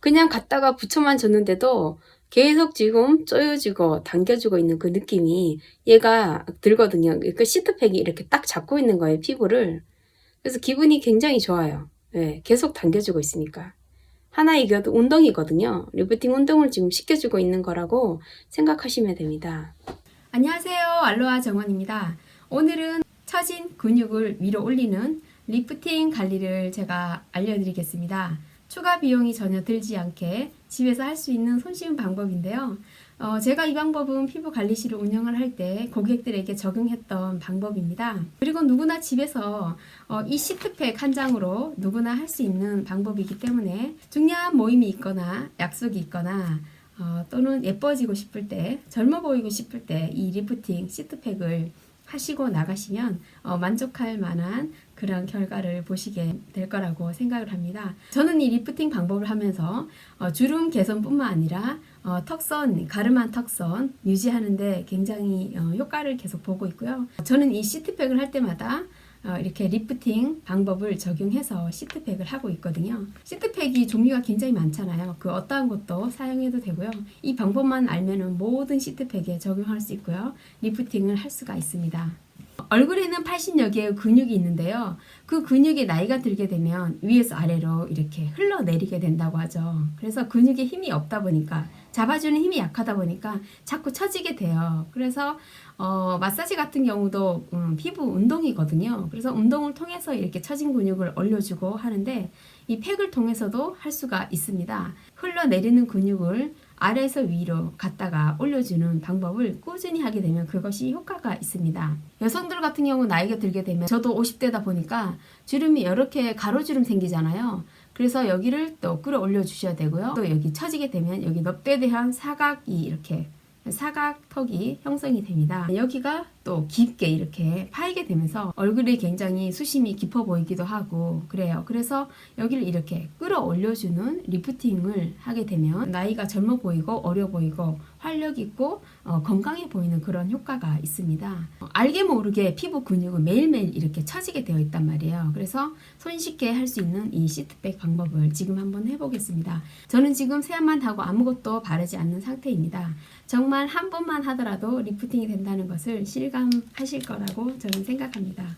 그냥 갖다가 붙여만 줬는데도 계속 지금 쪼여지고 당겨주고 있는 그 느낌이 얘가 들거든요. 그 시트팩이 이렇게 딱 잡고 있는 거예요, 피부를. 그래서 기분이 굉장히 좋아요. 네, 계속 당겨주고 있으니까. 하나 이겨도 운동이거든요. 리프팅 운동을 지금 시켜주고 있는 거라고 생각하시면 됩니다. 안녕하세요. 알로하 정원입니다. 오늘은 처진 근육을 위로 올리는 리프팅 관리를 제가 알려드리겠습니다. 추가 비용이 전혀 들지 않게 집에서 할 수 있는 손쉬운 방법인데요. 어, 제가 이 방법은 피부 관리실을 운영을 할 때 고객들에게 적용했던 방법입니다. 그리고 누구나 집에서 어, 이 시트팩 한 장으로 누구나 할 수 있는 방법이기 때문에 중요한 모임이 있거나 약속이 있거나 어, 또는 예뻐지고 싶을 때, 젊어 보이고 싶을 때 이 리프팅 시트팩을 하시고 나가시면 어, 만족할 만한 그런 결과를 보시게 될 거라고 생각을 합니다. 저는 이 리프팅 방법을 하면서 어, 주름 개선뿐만 아니라 어, 턱선, 가름한 턱선 유지하는데 굉장히 어, 효과를 계속 보고 있고요. 저는 이 시트팩을 할 때마다 어, 이렇게 리프팅 방법을 적용해서 시트팩을 하고 있거든요. 시트팩이 종류가 굉장히 많잖아요. 그 어떠한 것도 사용해도 되고요. 이 방법만 알면은 모든 시트팩에 적용할 수 있고요. 리프팅을 할 수가 있습니다. 얼굴에는 80여 개의 근육이 있는데요. 그 근육이 나이가 들게 되면 위에서 아래로 이렇게 흘러내리게 된다고 하죠. 그래서 근육에 힘이 없다 보니까 잡아주는 힘이 약하다 보니까 자꾸 처지게 돼요. 그래서 어, 마사지 같은 경우도 음, 피부 운동이거든요. 그래서 운동을 통해서 이렇게 처진 근육을 올려주고 하는데 이 팩을 통해서도 할 수가 있습니다. 흘러내리는 근육을 아래에서 위로 갔다가 올려주는 방법을 꾸준히 하게 되면 그것이 효과가 있습니다. 여성들 같은 경우 나이가 들게 되면 저도 50대다 보니까 주름이 이렇게 가로주름 생기잖아요. 그래서 여기를 또 끌어올려 주셔야 되고요. 또 여기 처지게 되면 여기 넙대에 대한 사각이 이렇게 사각턱이 형성이 됩니다. 여기가 또 깊게 이렇게 파이게 되면서 얼굴이 굉장히 수심이 깊어 보이기도 하고 그래요. 그래서 여기를 이렇게 끌어올려주는 리프팅을 하게 되면 나이가 젊어 보이고 어려 보이고 활력 있고 어, 건강해 보이는 그런 효과가 있습니다. 어, 알게 모르게 피부 근육은 매일매일 이렇게 처지게 되어 있단 말이에요. 그래서 손쉽게 할 수 있는 이 시트백 방법을 지금 한번 해보겠습니다. 저는 지금 세안만 하고 아무것도 바르지 않는 상태입니다. 정말 한 번만 하더라도 리프팅이 된다는 것을 실감하실 거라고 저는 생각합니다.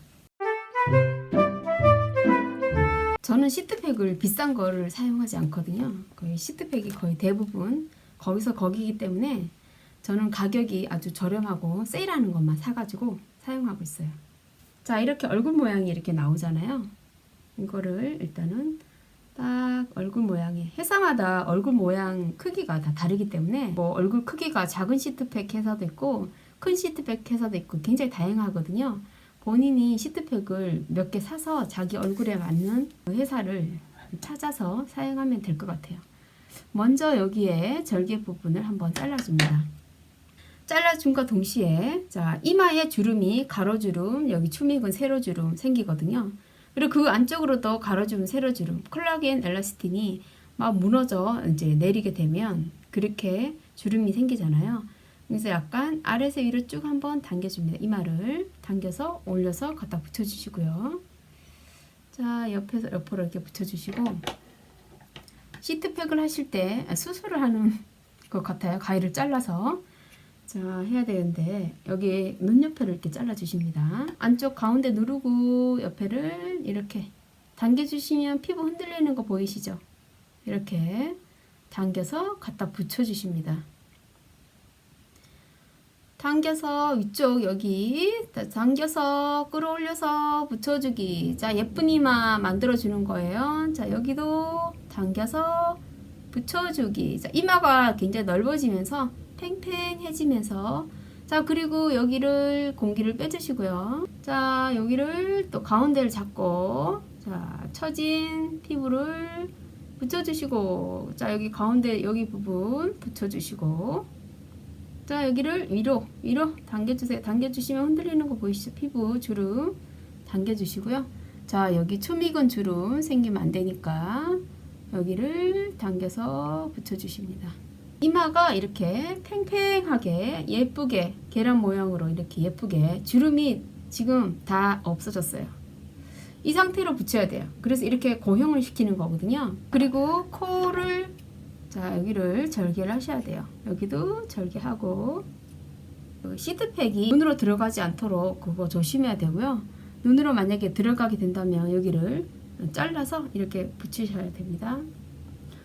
저는 시트팩을 비싼 거를 사용하지 않거든요. 거의 시트팩이 거의 대부분 거기서 거기기 때문에 저는 가격이 아주 저렴하고 세일하는 것만 사가지고 사용하고 있어요. 자, 이렇게 얼굴 모양이 이렇게 나오잖아요. 이거를 일단은 딱 얼굴 모양이 회사마다 얼굴 모양 크기가 다 다르기 때문에 뭐 얼굴 크기가 작은 시트팩 회사도 있고 큰 시트팩 회사도 있고 굉장히 다양하거든요. 본인이 시트팩을 몇 개 사서 자기 얼굴에 맞는 그 회사를 찾아서 사용하면 될 것 같아요. 먼저 여기에 절개 부분을 한번 잘라줍니다. 잘라준과 동시에 자 이마에 주름이 가로주름 여기 추미근 세로주름 생기거든요. 그리고 그 안쪽으로도 가로주름 세로주름 콜라겐 엘라스틴이 막 무너져 이제 내리게 되면 그렇게 주름이 생기잖아요. 그래서 약간 아래에서 위로 쭉 한번 당겨줍니다. 이마를 당겨서 올려서 갖다 붙여주시고요. 자 옆에서 옆으로 이렇게 붙여주시고 시트팩을 하실 때 수술을 하는 것 같아요. 가위를 잘라서 자 해야 되는데 여기 눈 옆에를 이렇게 잘라 주십니다. 안쪽 가운데 누르고 옆에를 이렇게 당겨 주시면 피부 흔들리는 거 보이시죠? 이렇게 당겨서 갖다 붙여 주십니다. 당겨서 위쪽 여기 당겨서 끌어올려서 붙여주기. 자 예쁜 이마 만들어주는 거예요. 자 여기도 당겨서 붙여주기. 자 이마가 굉장히 넓어지면서 팽팽해지면서. 자 그리고 여기를 공기를 빼주시고요. 자 여기를 또 가운데를 잡고 자 처진 피부를 붙여주시고 자 여기 가운데 여기 부분 붙여주시고 자 여기를 위로 위로 당겨주세요. 당겨주시면 흔들리는 거 보이시죠? 피부 주름 당겨주시고요. 자 여기 초미근 주름 생기면 안 되니까 여기를 당겨서 붙여주십니다. 이마가 이렇게 팽팽하게 예쁘게 계란 모양으로 이렇게 예쁘게 주름이 지금 다 없어졌어요. 이 상태로 붙여야 돼요. 그래서 이렇게 고형을 시키는 거거든요. 그리고 코를 자, 여기를 절개를 하셔야 돼요. 여기도 절개하고 그 시트팩이 눈으로 들어가지 않도록 그거 조심해야 되고요. 눈으로 만약에 들어가게 된다면 여기를 잘라서 이렇게 붙이셔야 됩니다.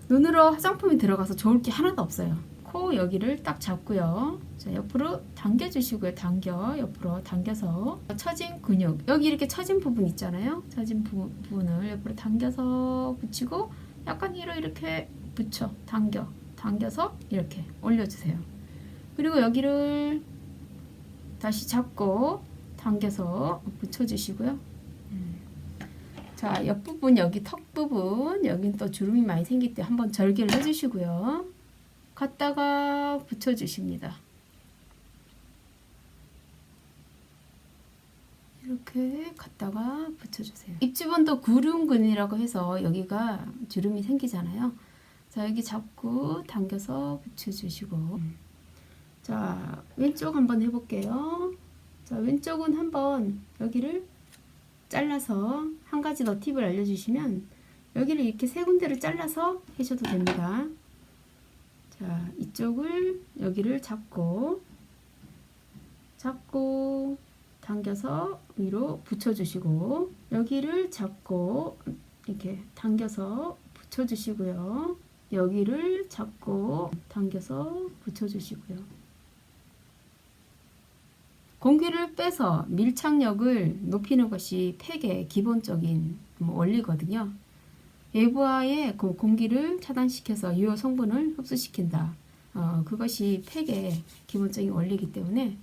눈으로 화장품이 들어가서 좋을 게 하나도 없어요. 코 여기를 딱 잡고요. 자, 옆으로 당겨 주시고요. 당겨, 옆으로 당겨서 처진 근육 여기 이렇게 처진 부분 있잖아요. 처진 부, 부분을 옆으로 당겨서 붙이고 약간 위로 이렇게 붙여, 당겨, 당겨서 이렇게 올려주세요. 그리고 여기를 다시 잡고 당겨서 붙여주시고요. 음. 자, 옆부분 여기 턱 부분 여긴 또 주름이 많이 생길 때 한번 절개를 해주시고요. 갖다가 붙여주십니다. 이렇게 갖다가 붙여주세요. 입주변도 구름근이라고 해서 여기가 주름이 생기잖아요. 자 여기 잡고 당겨서 붙여주시고 자 왼쪽 한번 해볼게요. 자 왼쪽은 한번 여기를 잘라서 한 가지 더 팁을 알려주시면 여기를 이렇게 세 군데를 잘라서 해줘도 됩니다. 자 이쪽을 여기를 잡고 잡고 당겨서 위로 붙여주시고 여기를 잡고 이렇게 당겨서 붙여주시고요. 여기를 잡고 당겨서 붙여주시고요. 공기를 빼서 밀착력을 높이는 것이 팩의 기본적인 뭐 원리거든요. 외부와의 그 공기를 차단시켜서 유효 성분을 흡수시킨다. 어, 그것이 팩의 기본적인 원리이기 때문에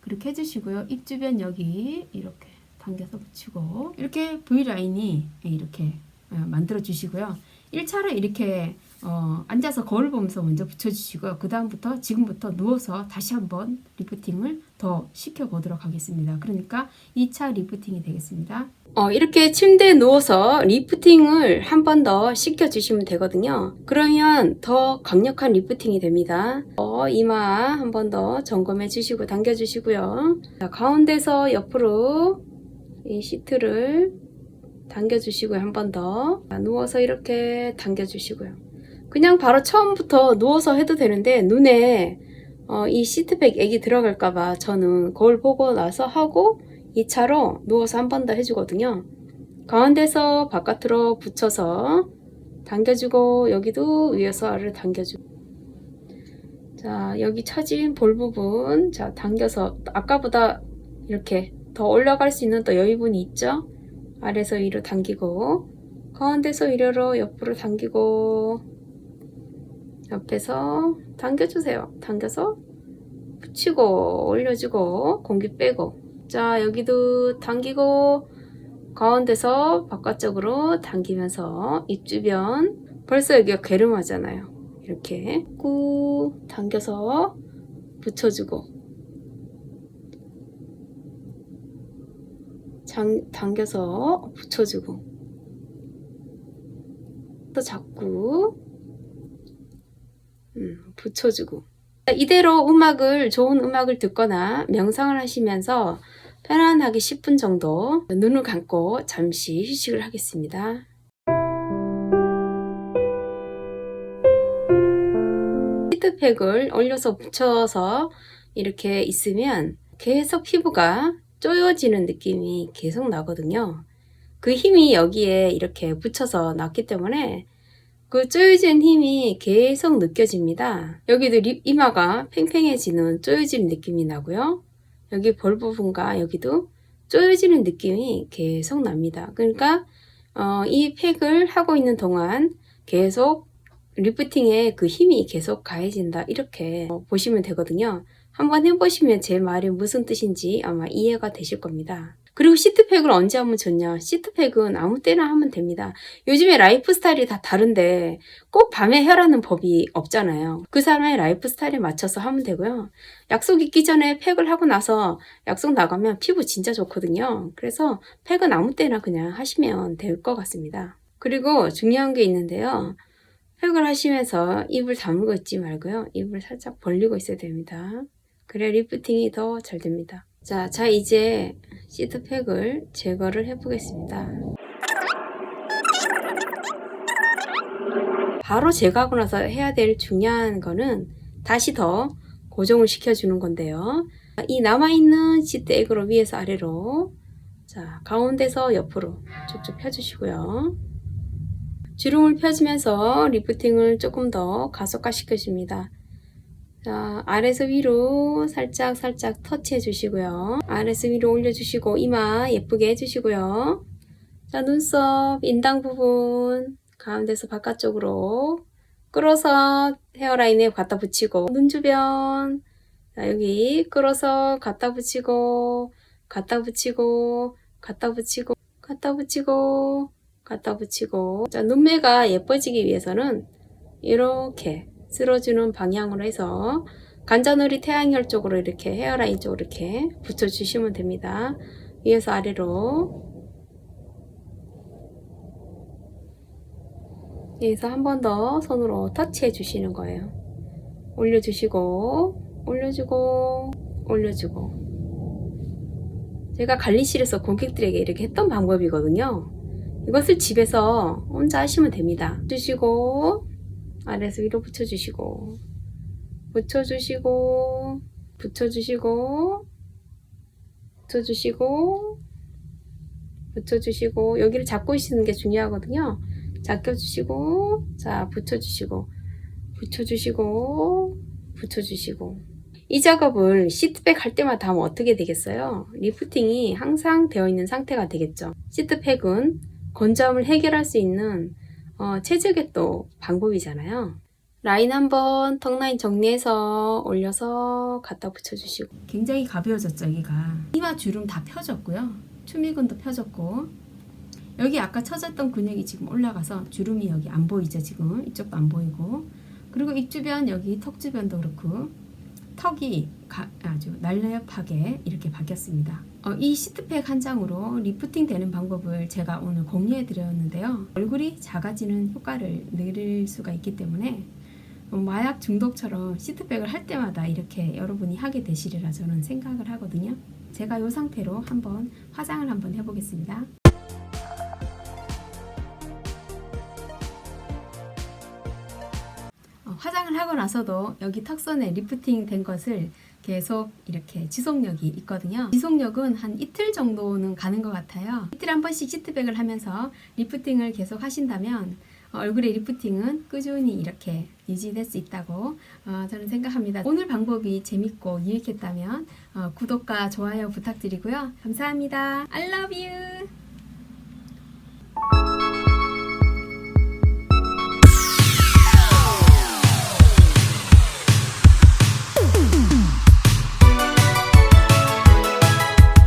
그렇게 해주시고요. 입 주변 여기 이렇게 당겨서 붙이고 이렇게 V 라인이 이렇게 어, 만들어 주시고요. 1차로 이렇게 어, 앉아서 거울 보면서 먼저 붙여주시고요. 그 다음부터 지금부터 누워서 다시 한번 리프팅을 더 시켜보도록 하겠습니다. 그러니까 2차 리프팅이 되겠습니다. 어, 이렇게 침대에 누워서 리프팅을 한 번 더 시켜주시면 되거든요. 그러면 더 강력한 리프팅이 됩니다. 어, 이마 한 번 더 점검해 주시고 당겨 주시고요. 자, 가운데서 옆으로 이 시트를 당겨 주시고요. 한 번 더. 자, 누워서 이렇게 당겨 주시고요. 그냥 바로 처음부터 누워서 해도 되는데 눈에 어, 이 시트백 액이 들어갈까봐 저는 거울 보고 나서 하고 2차로 누워서 한 번 더 해주거든요. 가운데서 바깥으로 붙여서 당겨주고 여기도 위에서 아래로 당겨주고 자 여기 처진 볼 부분 자 당겨서 아까보다 이렇게 더 올라갈 수 있는 또 여유분이 있죠 아래서 위로 당기고 가운데서 위로 옆으로 당기고 옆에서 당겨주세요. 당겨서 붙이고 올려주고 공기 빼고. 자 여기도 당기고 가운데서 바깥쪽으로 당기면서 입 주변 벌써 여기가 괴름하잖아요. 이렇게 꾹 당겨서 붙여주고 장, 당겨서 붙여주고. 또 자꾸 음, 붙여주고. 이대로 음악을 좋은 음악을 듣거나 명상을 하시면서 편안하게 10분 정도 눈을 감고 잠시 휴식을 하겠습니다. 히트팩을 올려서 붙여서 이렇게 있으면 계속 피부가 쪼여지는 느낌이 계속 나거든요. 그 힘이 여기에 이렇게 붙여서 났기 때문에 그 쪼여진 힘이 계속 느껴집니다. 여기도 립 이마가 팽팽해지는 쪼여지는 느낌이 나고요. 여기 볼 부분과 여기도 쪼여지는 느낌이 계속 납니다. 그러니까 어, 이 팩을 하고 있는 동안 계속 리프팅에 그 힘이 계속 가해진다 이렇게 어, 보시면 되거든요. 한번 해보시면 제 말이 무슨 뜻인지 아마 이해가 되실 겁니다. 그리고 시트팩을 언제 하면 좋냐? 시트팩은 아무 때나 하면 됩니다. 요즘에 라이프 스타일이 다 다른데 꼭 밤에 하라는 법이 없잖아요. 그 사람의 라이프 스타일에 맞춰서 하면 되고요. 약속 있기 전에 팩을 하고 나서 약속 나가면 피부 진짜 좋거든요. 그래서 팩은 아무 때나 그냥 하시면 될 것 같습니다. 그리고 중요한 게 있는데요. 팩을 하시면서 입을 다물고 있지 말고요. 입을 살짝 벌리고 있어야 됩니다. 그래야 리프팅이 더 잘 됩니다. 자, 자 이제 시트팩을 제거를 해보겠습니다. 바로 제거하고 나서 해야 될 중요한 거는 다시 더 고정을 시켜주는 건데요. 이 남아있는 시트 액으로 위에서 아래로 자 가운데서 옆으로 쭉쭉 펴주시고요. 주름을 펴주면서 리프팅을 조금 더 가속화 시켜줍니다. 자, 아래에서 위로 살짝 살짝 터치해 주시고요. 아래에서 위로 올려주시고 이마 예쁘게 해주시고요. 자, 눈썹, 인당 부분 가운데서 바깥쪽으로 끌어서 헤어라인에 갖다 붙이고 눈 주변 자, 여기 끌어서 갖다 붙이고 갖다 붙이고 갖다 붙이고 갖다 붙이고 갖다 붙이고 자, 눈매가 예뻐지기 위해서는 이렇게 쓸어주는 방향으로 해서 관자놀이 태양열 쪽으로 이렇게 헤어라인 쪽으로 이렇게 붙여주시면 됩니다. 위에서 아래로 여기서 한 번 더 손으로 터치해 주시는 거예요. 올려주시고 올려주고 올려주고 제가 관리실에서 고객들에게 이렇게 했던 방법이거든요. 이것을 집에서 혼자 하시면 됩니다. 주시고 아래에서 위로 붙여주시고 붙여주시고 붙여주시고 붙여주시고 붙여주시고 여기를 잡고 있는 게 중요하거든요. 잡혀주시고 자 붙여주시고 붙여주시고 붙여주시고 이 작업을 시트팩 할 때마다 하면 어떻게 되겠어요? 리프팅이 항상 되어 있는 상태가 되겠죠. 시트팩은 건조함을 해결할 수 있는 어, 최적의 또 방법이잖아요. 라인 한번 턱 라인 정리해서 올려서 갖다 붙여주시고. 굉장히 가벼워졌죠 여기가. 이마 주름 다 펴졌고요. 추미근도 펴졌고. 여기 아까 쳐졌던 근육이 지금 올라가서 주름이 여기 안 보이죠 지금? 이쪽도 안 보이고. 그리고 입 주변 여기 턱 주변도 그렇고. 턱이 가- 아주 날렵하게 이렇게 바뀌었습니다 어, 이 시트팩 한 장으로 리프팅 되는 방법을 제가 오늘 공유해 드렸는데요 얼굴이 작아지는 효과를 누릴 수가 있기 때문에 어, 마약 중독처럼 시트백을 할 때마다 이렇게 여러분이 하게 되시리라 저는 생각을 하거든요. 제가 이 상태로 한번 화장을 한번 해보겠습니다. 어, 화장을 하고 나서도 여기 턱선에 리프팅 된 것을 계속 이렇게 지속력이 있거든요. 지속력은 한 이틀 정도는 가는 것 같아요. 이틀에 한 번씩 시트백을 하면서 리프팅을 계속 하신다면 어, 얼굴의 리프팅은 꾸준히 이렇게 유지될 수 있다고 어, 저는 생각합니다. 오늘 방법이 재밌고 유익했다면 어, 구독과 좋아요 부탁드리고요. 감사합니다. I love you.